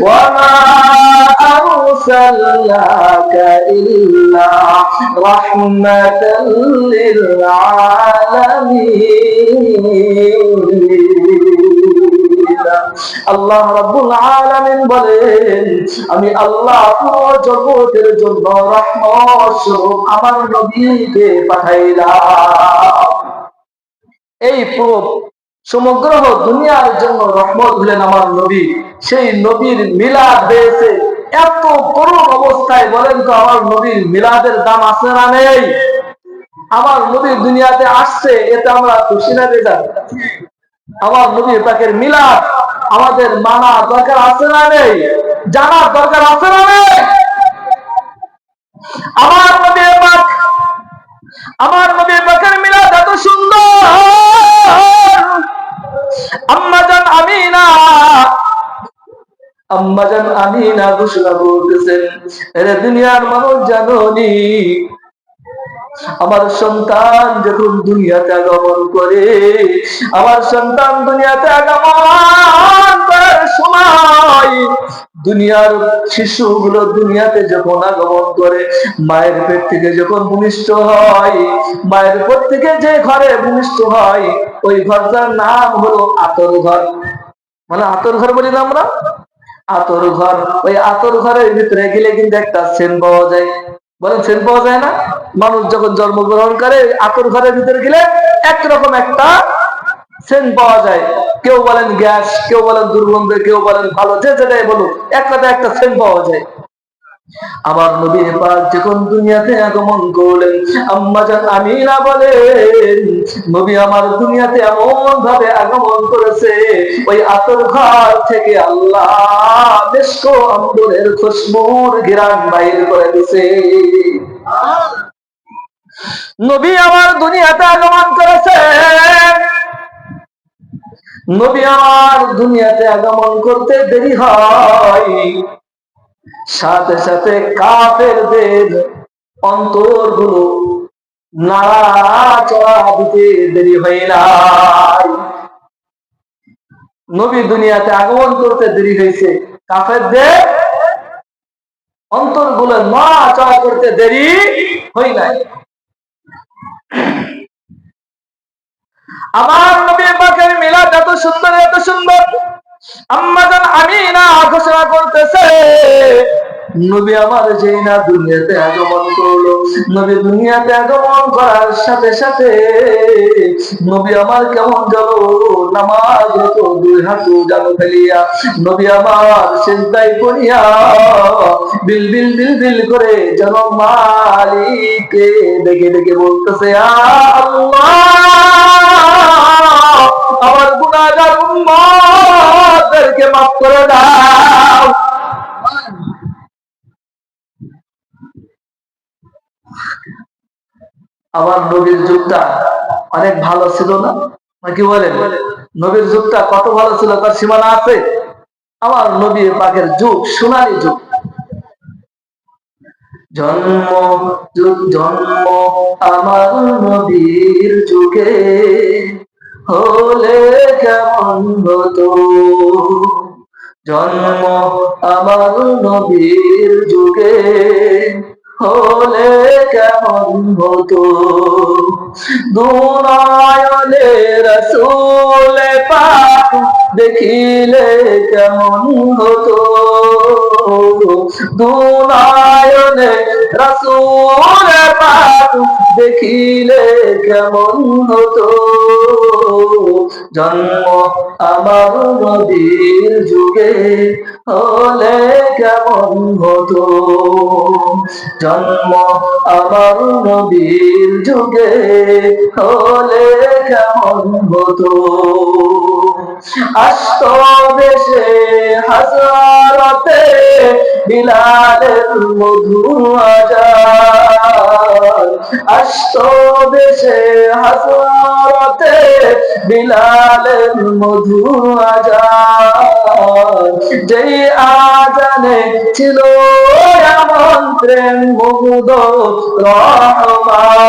وما أرسلناك إلا رحمة للعالمين আল্লাহ রাব্বুল আলামিন বলেন আমি আল্লাহ পুরো জগতের জন্য রহমত স্বরূপ আমার নবীকে পাঠাইলাম এই পুরো সমগ্র দুনিয়ার জন্য রহমত হলেন আমার নবী। সেই নবীর মিলাদ হয়েছে এত করুণ অবস্থায় বলেন তো আমার নবীর মিলাদের দাম আছে না নেই? আমার নবী দুনিয়াতে আসছে, এতে আমরা খুশি না বেজার? আমার নবী পাকের মিলাদ আমাদের মানা দরকার আছে না নেই? জানার দরকার আছে না নেই? আমার আম্মাজান আমিনা ঘোষণা করতেছেন এরে দুনিয়ার মানুষ জাননি, আমার সন্তান যখন দুনিয়াতে আগমন করে, আমার সন্তান দুনিয়াতে আগমন করার সময় দুনিয়ার শিশুগুলো দুনিয়াতে যখন আগমন করে, মায়ের পেট থেকে যখন ভূমিষ্ঠ হয়, মায়ের পেট থেকে যে ঘরে ভূমিষ্ঠ হয়, ওই ঘরটার নাম হলো আতর ঘর। মানে আতর ঘর বলি না আমরা? আতর ঘর। ওই আতর ঘরের ভিতরে গেলে কিন্তু একটা সেন পাওয়া যায়। বলেন সেন পাওয়া যায় না? মানুষ যখন জন্মগ্রহণ করে আতর ঘরের ভিতরে গেলে একরকম একটা সেন পাওয়া যায়। কেউ বলেন গ্যাস, কেউ বলেন দুর্গন্ধ, কেউ বলেন ভালো, যে যেটাই বলুন একটা একটা সেন পাওয়া যায়। আবার নবী পাক যখন দুনিয়াতে আগমন করলেন, আম্মা জান আমিনা বলেন, নবী আমার দুনিয়াতে এমন ভাবে আগমন করেছে, ওই আতর ঘর থেকে আল্লাহ বেশক অম্বরের খুশবুর ঘিরান বাইর করে দিছে নবী আমার দুনিয়াতে আগমন করেছে। নবী আমার দুনিয়াতে আগমন করতে দেরি হয়। সাথে সাথে কাফেরদের অন্তরগুলো নাড়াচড়া দিতে দেরি হয় নাই। নবী দুনিয়াতে আগমন করতে দেরি হয়েছে। কাফেরদের অন্তরগুলো নাড়াচড়া করতে দেরি হয় নাই। আমার নবী পাকের মিলাদ এত সুন্দর এত সুন্দর। আম্মাজান আমিনা নবী আমার যেই না দুনিয়াতে আগমন করল, নবী দুনিয়াতে আগমন করার সাথে সাথে নবী আমার কেমন গেল নামাজ হতো দুই হাঁটু জানো ফেলিয়া, নবী আমার চিন্তায় করিয়া বিল বিল বিল বিল করে যেন মালিককে ডেকে ডেকে বলতেছে, আল্লাহ, আমার গুণাগার উম্মতদেরকে মাফ করে দাও। আমার নবীর যুগটা অনেক ভালো ছিল না? কি বলেন? নবীর যুগটা কত ভালো ছিল? তার সীমানা আছে? আমার নবীর পাকের যুগ সোনালী যুগ। জন্ম যুগ, জন্ম আমার নবীর যুগে হলে কেমন হতো? জন্ম আমার নবীর যুগে হলে কেমন হতো? দুনায়নে রসুলে পাপ দেখিলে কেমন হতো? দুনায়নে রসুলে পাক দেখিলে কেমন হতো? জন্ম আমার নদীর যুগে হলে কেমন হতো? জন্ম আমার নবীর যুগে হলে কেমন হতো? আস্ত দেশে হাজারতে বিলালের মধু আজাদ। আস্ত দেশে হাসরতে বিলালের মধু যেই আজানে ছিল এমন প্রেম মুগ্ধ রহমান।